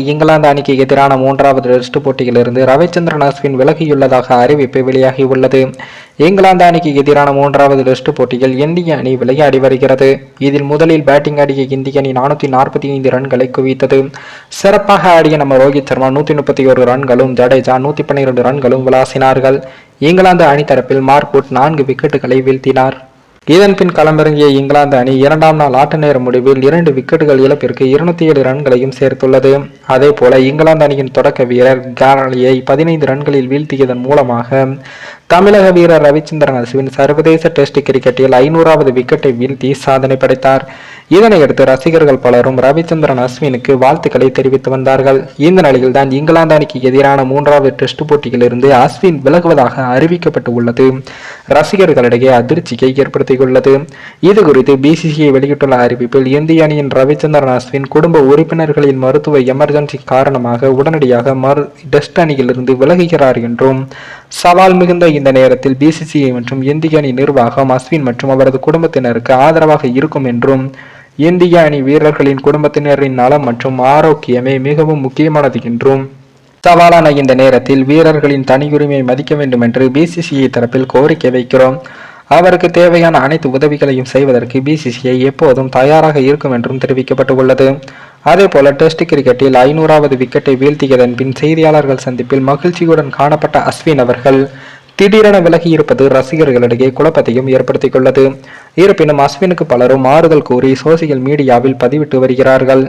இங்கிலாந்து அணிக்கு எதிரான மூன்றாவது டெஸ்ட் போட்டியிலிருந்து ரவிச்சந்திரன் அஸ்வின் விலகியுள்ளதாக அறிவிப்பு வெளியாகியுள்ளது. இங்கிலாந்து அணிக்கு எதிரான மூன்றாவது டெஸ்ட் போட்டியில் இந்திய அணி விளையாடி வருகிறது. இதில் முதலில் பேட்டிங் ஆடிய இந்திய அணி நானூற்றி நாற்பத்தி ஐந்து ரன்களை குவித்தது. சிறப்பாக ஆடிய நம்ம ரோஹித் சர்மா நூற்றி முப்பத்தி ஒரு ரன்களும் ஜடேஜா நூற்றி பன்னிரண்டு ரன்களும் விளாசினார்கள். இங்கிலாந்து அணி தரப்பில் மார்க்வுட் நான்கு விக்கெட்டுகளை வீழ்த்தினார். இதன் பின் களமிறங்கிய இங்கிலாந்து அணி இரண்டாம் நாள் ஆட்ட நேர முடிவில் இரண்டு விக்கெட்டுகள் இழப்பிற்கு இருநூத்தி ஏழு ரன்களையும் சேர்த்துள்ளது. அதே போல இங்கிலாந்து அணியின் தொடக்க வீரர் கேரளியை பதினைந்து ரன்களில் வீழ்த்தியதன் மூலமாக தமிழக வீரர் ரவிச்சந்திரன் அஸ்வின் சர்வதேச டெஸ்ட் கிரிக்கெட்டில் ஐநூறாவது விக்கெட்டை வீழ்த்தி சாதனை படைத்தார். இதனையடுத்து ரசிகர்கள் பலரும் ரவிச்சந்திரன் அஸ்வினுக்கு வாழ்த்துக்களை தெரிவித்து வந்தார்கள். இந்த நிலையில் தான் இங்கிலாந்து அணிக்கு எதிரான மூன்றாவது டெஸ்ட் போட்டியிலிருந்து அஸ்வின் விலகுவதாக அறிவிக்கப்பட்டு உள்ளது. ரசிகர்களிடையே அதிர்ச்சியை ஏற்படுத்தியுள்ளது. இது குறித்து பிசிசிஐ வெளியிட்டுள்ள அறிவிப்பில் இந்திய அணியின் ரவிச்சந்திரன் அஸ்வின் குடும்ப உறுப்பினர்களின் மருத்துவ எமர்ஜென்சி காரணமாக உடனடியாக மறு டெஸ்ட் அணியிலிருந்து விலகுகிறார் என்றும் சவால் மிகுந்த இந்த நேரத்தில் பிசிசிஐ மற்றும் இந்திய அணி நிர்வாகம் அஸ்வின் மற்றும் அவரது குடும்பத்தினருக்கு ஆதரவாக இருக்கும் என்றும் இந்திய அணி வீரர்களின் குடும்பத்தினரின் நலம் மற்றும் ஆரோக்கியமே மிகவும் முக்கியமானது என்றும் சவாலான இந்த நேரத்தில் வீரர்களின் தனியுரிமையை மதிக்க வேண்டும் என்று பிசிசிஐ தரப்பில் கோரிக்கை வைக்கிறோம். அவருக்கு தேவையான அனைத்து உதவிகளையும் செய்வதற்கு பிசிசிஐ எப்போதும் தயாராக இருக்கும் என்றும் தெரிவிக்கப்பட்டுள்ளது. அதேபோல டெஸ்ட் கிரிக்கெட்டில் ஐநூறாவது விக்கெட்டை வீழ்த்தியதன் பின் செய்தியாளர்கள் சந்திப்பில் மகிழ்ச்சியுடன் காணப்பட்ட அஸ்வின் அவர்கள் திடீரென விலகி இருப்பது ரசிகர்களிடையே குழப்பத்தையும் ஏற்படுத்தியுள்ளது இருப்பினும் அஸ்வினுக்கு பலரும் ஆறுதல் கூறி சோசியல் மீடியாவில் பதிவிட்டு வருகிறார்கள்.